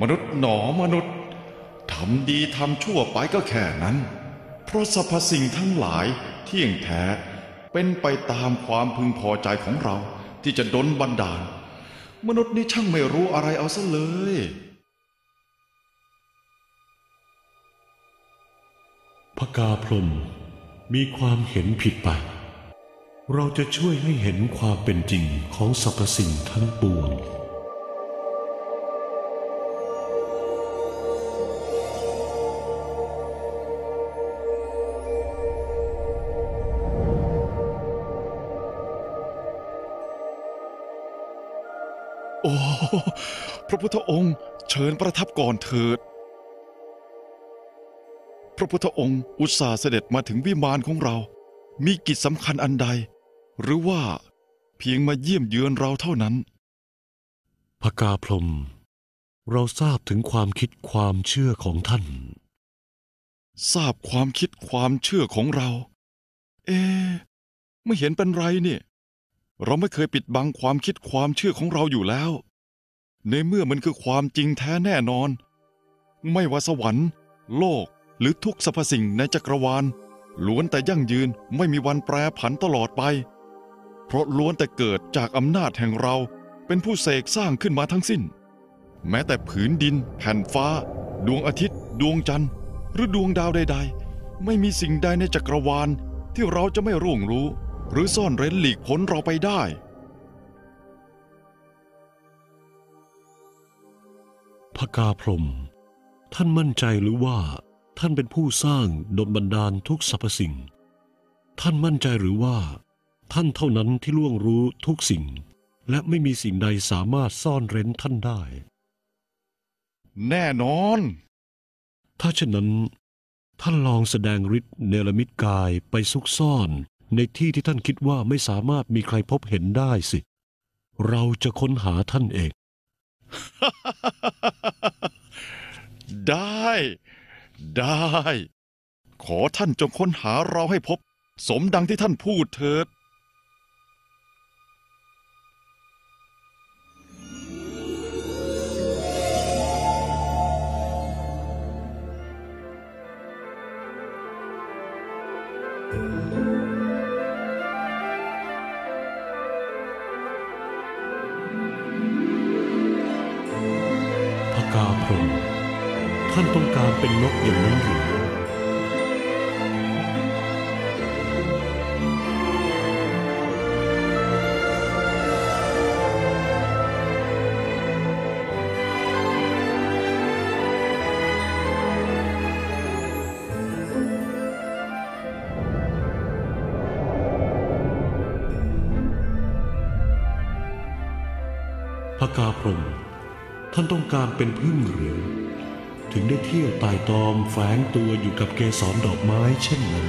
มนุษย์หนอมนุษย์ทำดีทำชั่วไปก็แค่นั้น เพราะสรรพสิ่งทั้งหลายเที่ยงแท้ เป็นไปตามความพึงพอใจของเราที่จะดลบันดาล มนุษย์นี่ช่างไม่รู้อะไรเอาซะเลยพกาพรมมีความเห็นผิดไป เราจะช่วยให้เห็นความเป็นจริงของสรรพสิ่งทั้งปวง โอ้พระพุทธองค์เชิญประทับก่อนเถิด พระพุทธองค์อุตส่าห์เสด็จมาถึงวิมานของเรา มีกิจสำคัญอันใด หรือว่าเพียงมาเยี่ยมเยือนเราเท่านั้นพกาพรหมเราทราบถึงความคิดความเชื่อของท่าน ทราบความคิดความเชื่อของเรา เอ๊ะไม่เห็นเป็นไรเนี่ย เราไม่เคยปิดบังความคิดความเชื่อของเราอยู่แล้ว ในเมื่อมันคือความจริงแท้แน่นอน ไม่ว่าสวรรค์ โลกหรือทุกสรรพสิ่งในจักรวาล ล้วนแต่ยั่งยืนไม่มีวันแปรผันตลอดไป เพราะล้วนแต่เกิดจากอำนาจแห่งเราเป็นผู้เสกสร้างขึ้นมาทั้งสิ้น แม้แต่ผืนดิน แผ่นฟ้า ดวงอาทิตย์ ดวงจันทร์ หรือดวงดาวใด ๆ ไม่มีสิ่งใดในจักรวาลที่เราจะไม่ร่วงรู้ หรือซ่อนเร้นหลีกพ้นเราไปได้ พกาพรหมท่านมั่นใจหรือว่าท่านเป็นผู้สร้างดลบันดาลทุกสรรพสิ่ง ท่านมั่นใจหรือว่า ท่านเท่านั้นที่ล่วงรู้ทุกสิ่ง และไม่มีสิ่งใดสามารถซ่อนเร้นท่านได้ แน่นอน ถ้าเช่นนั้น ท่านลองแสดงฤทธิ์เนรมิตกายไปซุกซ่อน ในที่ที่ท่านคิดว่าไม่สามารถมีใครพบเห็นได้สิ เราจะค้นหาท่านเอง ได้ ได้ ขอท่านจงค้นหาเราให้พบ สมดังที่ท่านพูดเถิด กาพรมท่านต้องการเป็นนกอย่างนั้นหรือพกาพรม ท่านต้องการเป็นพึ่งหรือ ถึงได้เที่ยวตายตอมแฝงตัวอยู่กับเกสรดอกไม้เช่นนั้น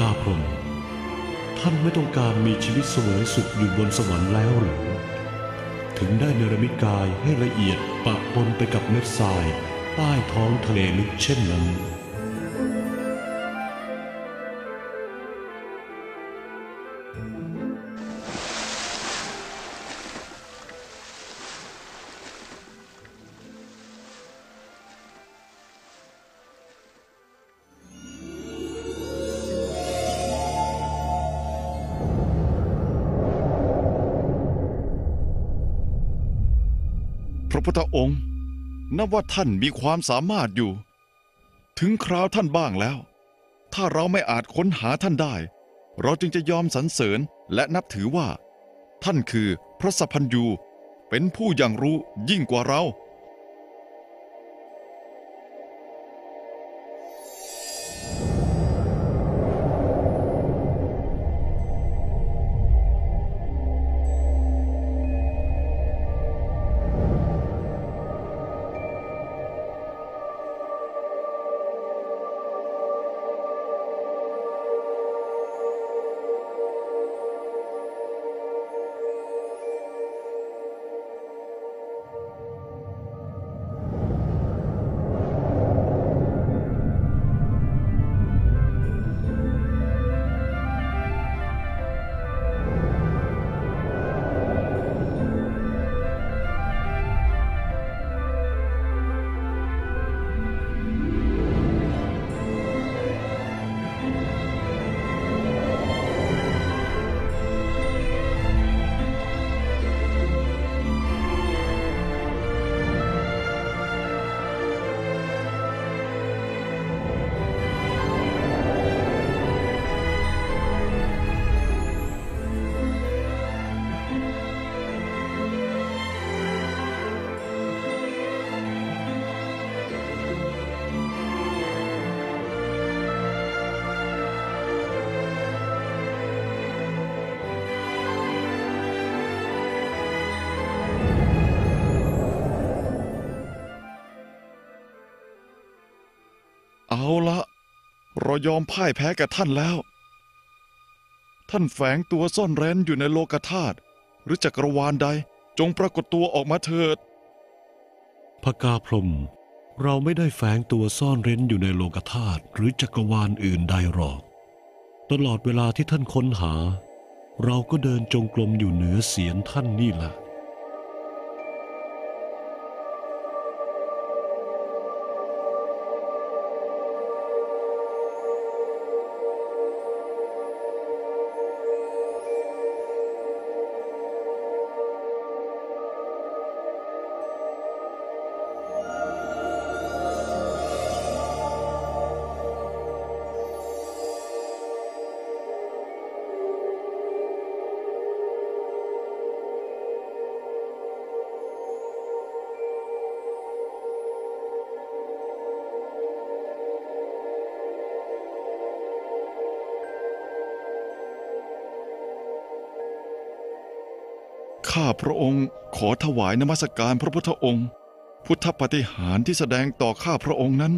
กาพรมท่านไม่ต้องการมีชีวิตเสวยสุขอยู่บนสวรรค์แล้วหรือ ถึงได้เนรมิตกายให้ละเอียดปะปนไปกับเม็ดทรายใต้ท้องทะเลลึกเช่นนั้น ระพุทธองค์นับว่าท่านมีความสามารถอยู่ ถึงคราวท่านบ้างแล้ว ถ้าเราไม่อาจค้นหาท่านได้ เราจึงจะยอมสรรเสริญและนับถือว่า ท่านคือพระสัพพัญยูเป็นผู้อย่างรู้ยิ่งกว่าเรา เอาละเรายอมพ่ายแพ้แก่ท่านแล้ว ท่านแฝงตัวซ่อนเร้นอยู่ในโลกธาตุหรือจักรวาลใด จงปรากฏตัวออกมาเถิดพกาพรมเราไม่ได้แฝงตัวซ่อนเร้นอยู่ในโลกธาตุหรือจักรวาลอื่นใดหรอก ตลอดเวลาที่ท่านค้นหา เราก็เดินจงกรมอยู่เหนือเสียนท่านนี่แหละ ข้าพระองค์ขอถวายนมัสการพระพุทธองค์ พุทธปฏิหารที่แสดงต่อข้าพระองค์นั้น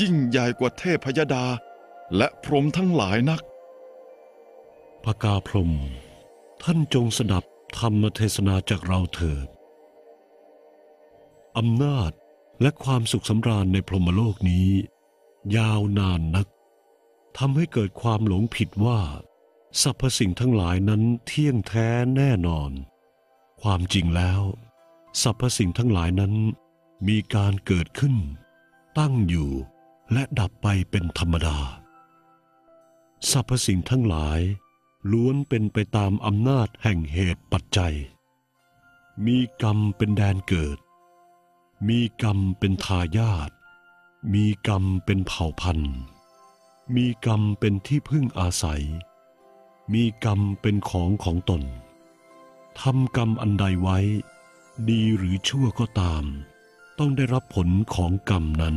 ยิ่งใหญ่กว่าเทพยดา และพรหมทั้งหลายนักพระกาพรหมท่านจงสดับธรรมเทศนาจากเราเถิดอำนาจและความสุขสำราญในพรหมโลกนี้ ยาวนานนักทำให้เกิดความหลงผิดว่า สรรพสิ่งทั้งหลายนั้นเที่ยงแท้แน่นอน ความจริงแล้วสรรพสิ่งทั้งหลายนั้น มีการเกิดขึ้น ตั้งอยู่และดับไปเป็นธรรมดา สรรพสิ่งทั้งหลาย ล้วนเป็นไปตามอำนาจแห่งเหตุปัจจัย มีกรรมเป็นแดนเกิด มีกรรมเป็นทายาท มีกรรมเป็นเผ่าพันธุ์ มีกรรมเป็นที่พึ่งอาศัย มีกรรมเป็นของของตน ทำกรรมอันใดไว้ ดีหรือชั่วก็ตาม ต้องได้รับผลของกรรมนั้น